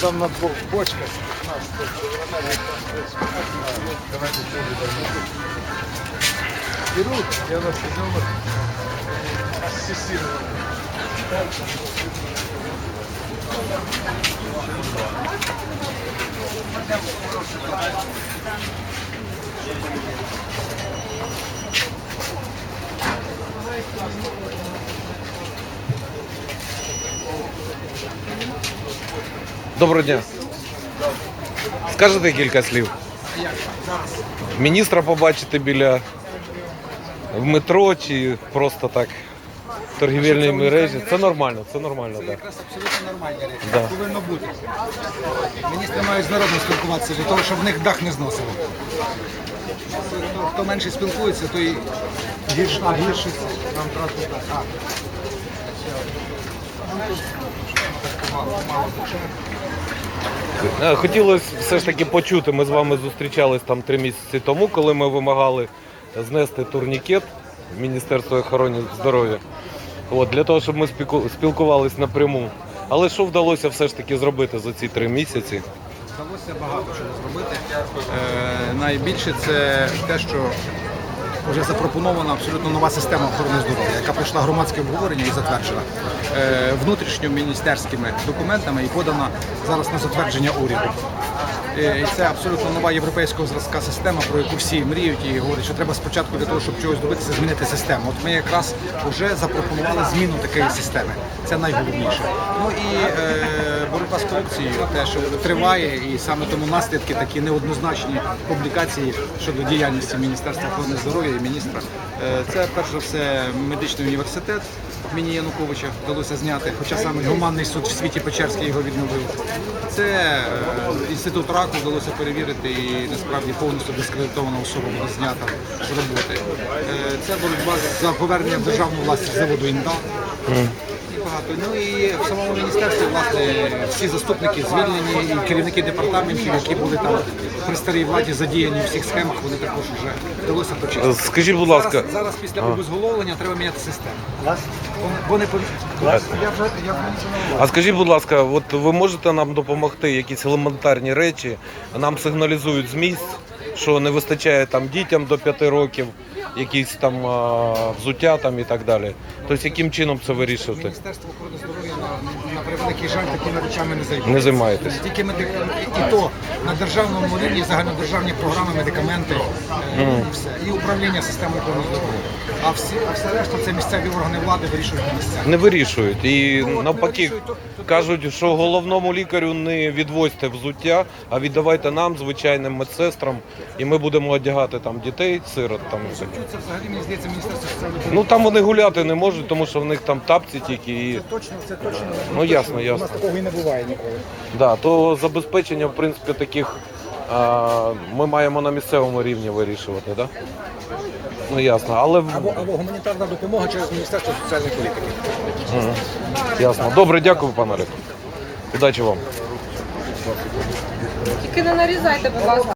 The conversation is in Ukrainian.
Там на двух бочках. у нас Давайте. Берут, я вас идем ассессировать. Доброго дня. Скажете кілька слів? Міністра побачити біля в метро чи просто так в торгівельній мережі. Це нормально, це нормально, Це так. якраз абсолютно нормальні речі. Да. Так повинно бути. Міністри мають з народом спілкуватися для того, щоб в них дах не зносило. Хто, менше спілкується, той гірше. А, гірше. Нам трошки так. А. Мало, мало душе. Е, Хотілося все ж таки почути. Ми з вами зустрічались там три місяці тому, коли ми вимагали знести турнікет Міністерства охорони здоров'я. От, для того, щоб ми спілкувались напряму. Але що вдалося все ж таки зробити за ці три місяці? Вдалося багато чого зробити. Е, найбільше це те, що вже запропонована абсолютно нова система охорони здоров'я, яка пройшла громадське обговорення і затверджена е, внутрішньоміністерськими документами і подана зараз на затвердження уряду. Е, І це абсолютно нова європейського зразка система, про яку всі мріють і говорять, що треба спочатку для того, щоб чогось добитися, змінити систему. От ми якраз вже запропонували зміну такої системи. Це найголовніше. Ну і е, боротьба з корупцією теж триває, і саме тому наслідки такі неоднозначні публікації щодо діяльності Міністерства охорони здоров'я і міністра. Е, Це перш за все медичний університет імені Януковича вдалося зняти, хоча саме гуманний суд в світі Печерський його відновив. Це е, інститут раку вдалося перевірити і насправді повністю дискредитована особа була знята з роботи. Е, Це боротьба за повернення в державну власність заводу ІНДА. Багато. Ну і в самому міністерстві власне всі заступники звільнені, і керівники департаментів, які були там при старій владі задіяні в всіх схемах, вони також вже вдалося почистити. Скажіть, будь ласка, Зараз, зараз після обезголовлення треба міняти систему. Бо- Бо не повинні. Я вже я вже. А скажіть, будь ласка, от ви можете нам допомогти якісь елементарні речі? Нам сигналізують з місць, що не вистачає там дітям до 5 років, якісь там взуття там і так далі. Тобто, яким чином це вирішувати? Міністерство охорони здоров'я на, на превеликий жаль такими речами не займається. Не займаєтесь. Тільки медик... і, то на державному рівні загальнодержавні програми, медикаменти е, і все. І управління системою охорони здоров'я. А всі, а все решта це місцеві органи влади вирішують на місцях. Не вирішують. І Ну, навпаки вирішують, то- то- кажуть, що головному лікарю не відвозьте взуття, а віддавайте нам, звичайним медсестрам, і ми будемо одягати там дітей, сирот там. Це взагалі мені здається міністерство соціальної політики. Ну там вони гуляти не можуть, тому що в них там тапці тільки і. Точно, це точно. Ну ясно, У ясно. нас такого і не буває ніколи. Да, то забезпечення, в принципі, таких а, ми маємо на місцевому рівні вирішувати, да? Ну ясно, але в- Або, або гуманітарна допомога через Міністерство соціальної політики. Ясно. Добре, дякую, пане Олег. Удачі вам. Тільки не нарізайте, будь ласка.